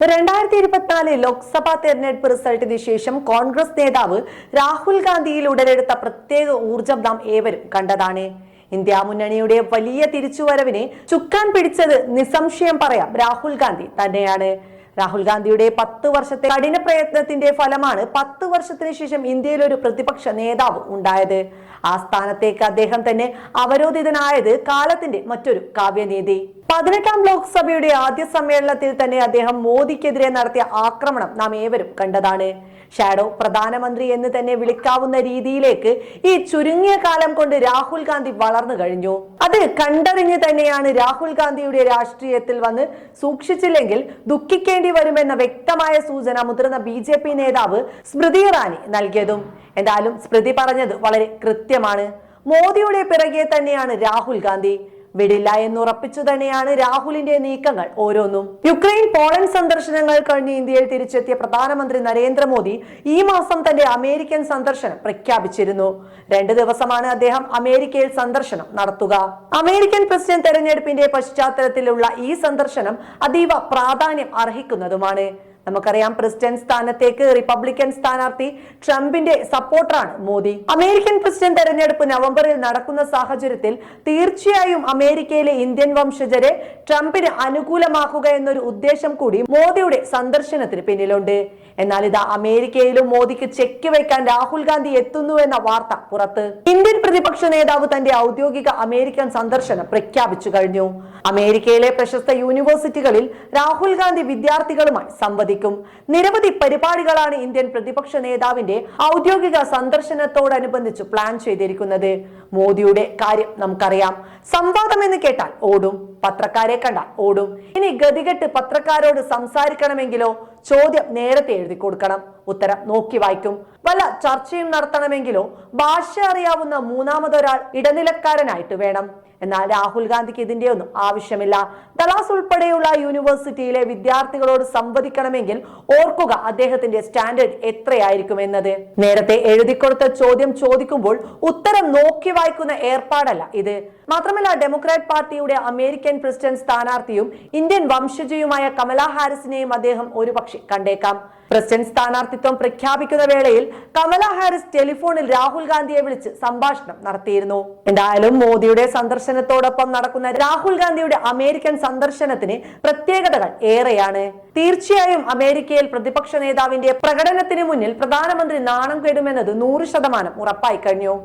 രണ്ടായിരത്തി ഇരുപത്തിനാല് ലോക്സഭാ തെരഞ്ഞെടുപ്പ് റിസൾട്ടിന് ശേഷം കോൺഗ്രസ് നേതാവ് രാഹുൽ ഗാന്ധിയിൽ ഉടലെടുത്ത പ്രത്യേക ഊർജം നാം ഏവരും കണ്ടതാണ്. ഇന്ത്യ മുന്നണിയുടെ വലിയ തിരിച്ചുവരവിനെ ചുക്കാൻ പിടിച്ചത് നിസ്സംശയം പറയാം രാഹുൽ ഗാന്ധി തന്നെയാണ്. രാഹുൽ ഗാന്ധിയുടെ പത്ത് വർഷത്തെ കഠിന പ്രയത്നത്തിന്റെ ഫലമാണ് പത്ത് വർഷത്തിന് ശേഷം ഇന്ത്യയിൽ ഒരു പ്രതിപക്ഷ നേതാവ് ഉണ്ടായത്. ആ സ്ഥാനത്തേക്ക് അദ്ദേഹം തന്നെ അവരോധിതനായത് കാലത്തിന്റെ മറ്റൊരു കാവ്യനീതി. പതിനെട്ടാം ലോക്സഭയുടെ ആദ്യ സമ്മേളനത്തിൽ തന്നെ അദ്ദേഹം മോദിക്കെതിരെ നടത്തിയ ആക്രമണം നാം ഏവരും കണ്ടതാണ്. ഷാഡോ പ്രധാനമന്ത്രി എന്ന് തന്നെ വിളിക്കാവുന്ന രീതിയിലേക്ക് ഈ ചുരുങ്ങിയ കാലം കൊണ്ട് രാഹുൽ ഗാന്ധി വളർന്നു കഴിഞ്ഞു. അത് കണ്ടറിഞ്ഞ് തന്നെയാണ് രാഹുൽ ഗാന്ധിയുടെ രാഷ്ട്രീയത്തിൽ വന്ന് സൂക്ഷിച്ചില്ലെങ്കിൽ ദുഃഖിക്കേണ്ടി വരുമെന്ന വ്യക്തമായ സൂചന മുതിർന്ന ബി ജെ പി നേതാവ് സ്മൃതി ഇറാനി നൽകിയതും. എന്തായാലും സ്മൃതി പറഞ്ഞത് വളരെ കൃത്യമാണ്. മോദിയുടെ പിറകെ തന്നെയാണ് രാഹുൽ ഗാന്ധി. വിടില്ല എന്നുറപ്പിച്ചു തന്നെയാണ് രാഹുലിന്റെ നീക്കങ്ങൾ ഓരോന്നും. യുക്രൈൻ പോളണ്ട് സന്ദർശനങ്ങൾ കഴിഞ്ഞ് ഇന്ത്യയിൽ തിരിച്ചെത്തിയ പ്രധാനമന്ത്രി നരേന്ദ്രമോദി ഈ മാസം തന്റെ അമേരിക്കൻ സന്ദർശനം പ്രഖ്യാപിച്ചിരുന്നു. രണ്ട് ദിവസമാണ് അദ്ദേഹം അമേരിക്കയിൽ സന്ദർശനം നടത്തുക. അമേരിക്കൻ പ്രസിഡന്റ് തെരഞ്ഞെടുപ്പിന്റെ പശ്ചാത്തലത്തിലുള്ള ഈ സന്ദർശനം അതീവ പ്രാധാന്യം അർഹിക്കുന്നതുമാണ്. നമുക്കറിയാം പ്രസിഡന്റ് സ്ഥാനത്തേക്ക് റിപ്പബ്ലിക്കൻ സ്ഥാനാർത്ഥി ട്രംപിന്റെ സപ്പോർട്ടറാണ് മോദി. അമേരിക്കൻ പ്രസിഡന്റ് തെരഞ്ഞെടുപ്പ് നവംബറിൽ നടക്കുന്ന സാഹചര്യത്തിൽ തീർച്ചയായും അമേരിക്കയിലെ ഇന്ത്യൻ വംശജരെ ട്രംപിന് അനുകൂലമാക്കുക എന്നൊരു ഉദ്ദേശം കൂടി മോദിയുടെ സന്ദർശനത്തിന് പിന്നിലുണ്ട്. എന്നാൽ ഇതാ അമേരിക്കയിലും മോദിക്ക് ചെക്ക് വയ്ക്കാൻ രാഹുൽ ഗാന്ധി എത്തുന്നു എന്ന വാർത്ത പുറത്ത്. ഇന്ത്യൻ പ്രതിപക്ഷ നേതാവ് തന്റെ ഔദ്യോഗിക അമേരിക്കൻ സന്ദർശനം പ്രഖ്യാപിച്ചു കഴിഞ്ഞു. അമേരിക്കയിലെ പ്രശസ്ത യൂണിവേഴ്സിറ്റികളിൽ രാഹുൽ ഗാന്ധി വിദ്യാർത്ഥികളുമായി സംവദിക്കും. നിരവധി പരിപാടികളാണ് ഇന്ത്യൻ പ്രതിപക്ഷ നേതാവിന്റെ ഔദ്യോഗിക സന്ദർശനത്തോടനുബന്ധിച്ച് പ്ലാൻ ചെയ്തിരിക്കുന്നത്. മോദിയുടെ കാര്യം നമുക്കറിയാം. സംവാദം എന്ന് കേട്ടാൽ ഓടും പത്രക്കാരെ കണ്ടാൽ ഓടും. ഇനി ഗതികെട്ട് പത്രക്കാരോട് സംസാരിക്കണമെങ്കിലോ ചോദ്യം നേരത്തെ എഴുതി കൊടുക്കണം. ഉത്തരം നോക്കി വായിക്കും. വല്ല ചർച്ചയും നടത്തണമെങ്കിലോ ഭാഷ അറിയാവുന്ന മൂന്നാമതൊരാൾ ഇടനിലക്കാരനായിട്ട് വേണം. എന്നാൽ രാഹുൽ ഗാന്ധിക്ക് ഇതിന്റെ ഒന്നും ആവശ്യമില്ല. ദലാസ് ഉൾപ്പെടെയുള്ള യൂണിവേഴ്സിറ്റിയിലെ വിദ്യാർത്ഥികളോട് സംവദിക്കണമെങ്കിൽ ഓർക്കുക അദ്ദേഹത്തിന്റെ സ്റ്റാൻഡേർഡ് എത്രയായിരിക്കും എന്നത്. നേരത്തെ എഴുതി കൊടുത്ത ചോദ്യം ചോദിക്കുമ്പോൾ ഉത്തരം നോക്കി വായിക്കുന്ന ഏർപ്പാടല്ല ഇത്. മാത്രമല്ല ഡെമോക്രാറ്റ് പാർട്ടിയുടെ അമേരിക്കൻ പ്രസിഡന്റ് സ്ഥാനാർത്ഥിയും ഇന്ത്യൻ വംശജയുമായ കമല ഹാരിസിനെയും അദ്ദേഹം ഒരുപക്ഷെ കണ്ടേക്കാം. പ്രസിഡന്റ് സ്ഥാനാർത്ഥിത്വം പ്രഖ്യാപിക്കുന്ന വേളയിൽ കമല ഹാരിസ് ടെലിഫോണിൽ രാഹുൽ ഗാന്ധിയെ വിളിച്ച് സംഭാഷണം നടത്തിയിരുന്നു. എന്തായാലും മോദിയുടെ സന്ദർശനത്തോടൊപ്പം നടക്കുന്ന രാഹുൽ ഗാന്ധിയുടെ അമേരിക്കൻ സന്ദർശനത്തിന് പ്രത്യേകതകൾ ഏറെയാണ്. തീർച്ചയായും അമേരിക്കയിൽ പ്രതിപക്ഷ നേതാവിന്റെ പ്രകടനത്തിന് മുന്നിൽ പ്രധാനമന്ത്രി നാണം കെടുമെന്നത് നൂറ് ശതമാനം ഉറപ്പായി കഴിഞ്ഞു.